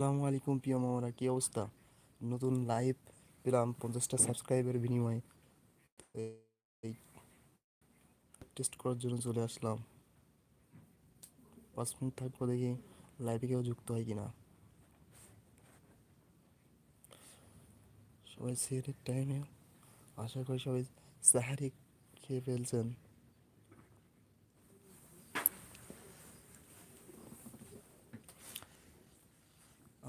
আসসালামু আলাইকুম প্রিয় মামারা, কি অবস্থা? নতুন লাইভ পেলাম পঞ্চাশটা সাবস্ক্রাইবের বিনিময়ে। এই টেস্ট করার জন্য চলে আসলাম। পাঁচ মিনিট থাকব দেখি লাইভে কেউ যুক্ত হয় কিনা। সবাই সেটের টাইমে আশা করি সবাই সাহারি খেয়ে ফেলছেন।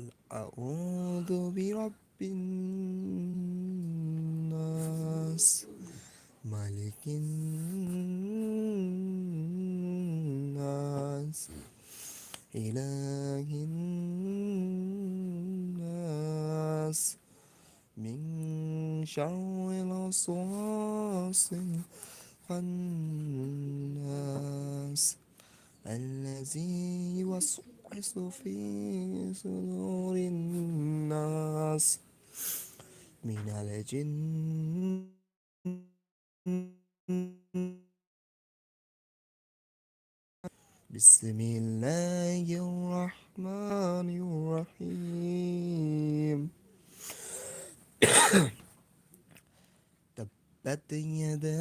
قل أعوذ برب الناس. ملك الناس. إله الناس. من شر الوسواس الخناس الذي يوسوس في صدور الناس من الجن بسم الله الرحمن الرحيم تبت يدا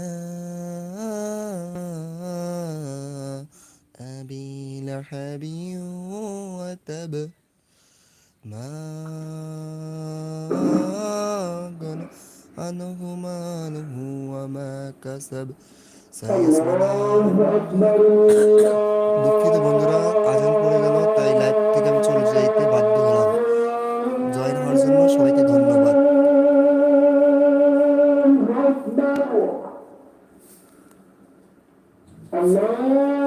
أبي لهب وتب ما أغنى عنه ماله وما كسب سيصلى দুঃখিত বন্ধুরা আজান পড়ে গেল তাই লাইভ থেকে আমি চলে যাইতে বাধ্য হলাম জয়েন হওয়ার জন্য সবাইকে ধন্যবাদ আল্লাহু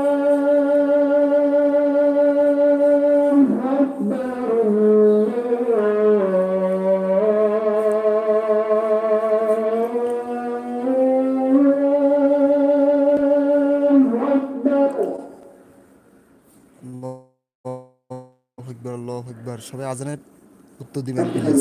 আল্লাহু একবার সবাই আজানের উত্তর দিবেন প্লিজ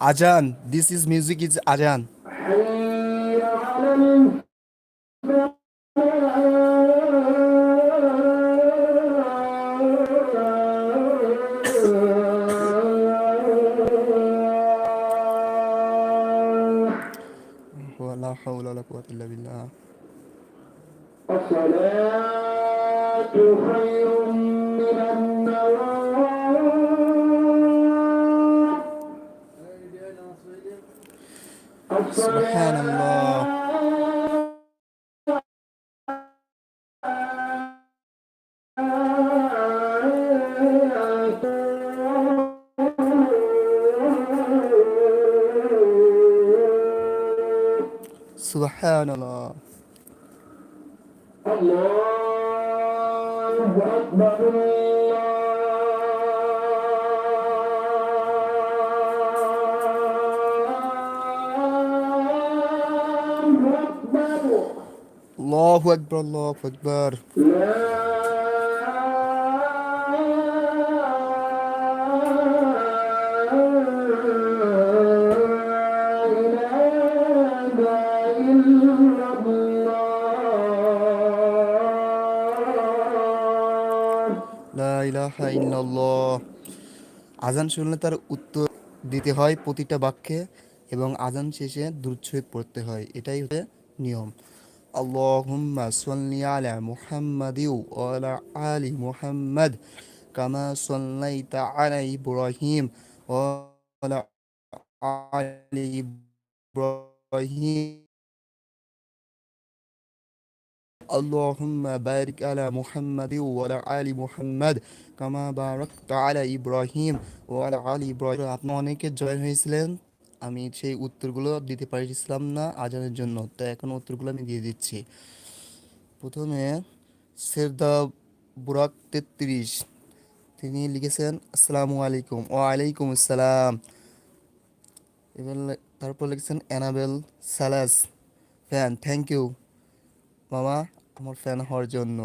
আজান দিস ইজ মিউজিক ইজ আজান حي على الفلاح لا حول ولا قوة إلا بالله الصلاة خير سبحان الله. سبحان الله. الله أكبر. আল্লাহু আকবার আল্লাহু আকবার। আজান শুনলে তার উত্তর দিতে হয় প্রতিটা বাক্যে এবং আজান শেষে দ্রুত পড়তে হয়। এটাই হচ্ছে নিয়ম। আল্লাহুম্মা সাল্লি আলা মুহাম্মাদি ওয়া আলা আলি মুহাম্মাদ কামা সাল্লাইতা আলা ইব্রাহিম ওয়া আলা আলি ইব্রাহিম اللهم بارك على محمد وعلى آل محمد كما باركت على إبراهيم وعلى آل إبراهيم আপনি অনেকে জয়েন হয়েছিলেন আমি সেই উত্তরগুলো দিতে পারছিলাম না আজানের জন্য তো এখন উত্তরগুলো আমি দিয়ে দিচ্ছি। প্রথমে সেরদা বুরাক তেত্রিশ, তিনি লিখেছেন, আসসালামু আলাইকুম। ও আলাইকুম আসসালাম। এবার তারপর লিখেছেন, Annabel Salas fan, thank you মামা, আমার ফ্যান হওয়ার জন্য।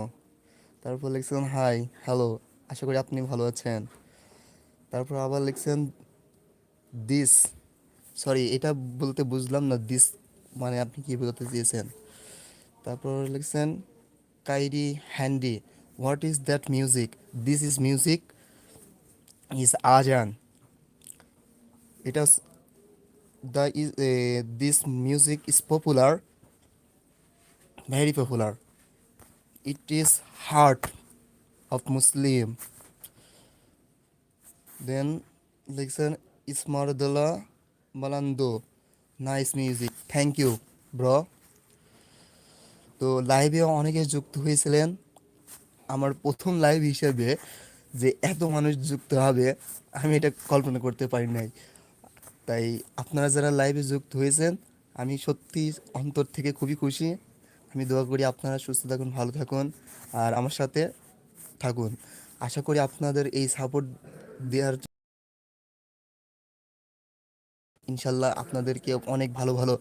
তারপর লিখছেন, হাই, হ্যালো, আশা করি আপনি ভালো আছেন। তারপর আবার লিখছেন, দিস সরি এটা বলতে বুঝলাম না দিস মানে আপনি কি বলতে চেয়েছেন? তারপর লিখছেন, Kairi Handy what is that music this is music is azan. এটা the is this music is popular very popular it is heart of Muslim then লিখছেন Ismardullah Malando. Nice music thank you bro তো লাইভে অনেকে যুক্ত হয়েছিলেন। আমার প্রথম live হিসেবে যে এত মানুষ যুক্ত হবে, আমি এটা কল্পনা করতে পারি নাই। তাই আপনারা যারা লাইভে যুক্ত হয়েছেন, আমি সত্যি অন্তর থেকে খুবই খুশি। আমি দোয়া করি আপনারা সুস্থ থাকুন, ভালো থাকুন, আর আমার সাথে থাকুন। আশা করি আপনাদের এই সাপোর্ট দেওয়ার ইনশাল্লাহ আপনাদেরকে অনেক ভালো ভালো।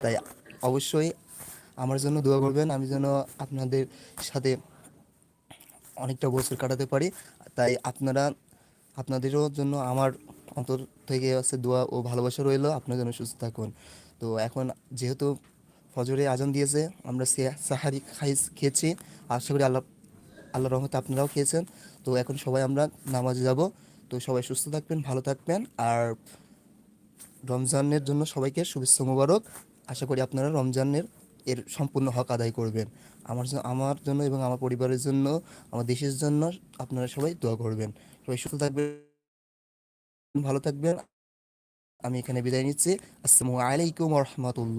তাই অবশ্যই আমার জন্য দোয়া করবেন, আমি যেন আপনাদের সাথে অনেকটা বছর কাটাতে পারি। তাই আপনারা, আপনাদেরও জন্য আমার অন্তর থেকে আছে দোয়া ও ভালোবাসা রইল, আপনার জন্য সুস্থ থাকুন। তো এখন যেহেতু ফজরে আজান দিয়েছে, আমরা সাহারি খাই, খেয়েছি। আশা করি আল্লাহ আল্লাহ রহমতে আপনারাও খেয়েছেন। তো এখন সবাই আমরা নামাজে যাব। তো সবাই সুস্থ থাকবেন, ভালো থাকবেন। আর রমজানের জন্য সবাইকে শুভেচ্ছা মোবারক। আশা করি আপনারা রমজানের এর সম্পূর্ণ হক আদায় করবেন। আমার আমার জন্য এবং আমার পরিবারের জন্য, আমার দেশের জন্য আপনারা সবাই দোয়া করবেন। সবাই সুস্থ থাকবেন, ভালো থাকবেন। আমি এখানে বিদায় নিচ্ছি। আসসালামু আলাইকুম রহমতুল্লাহ।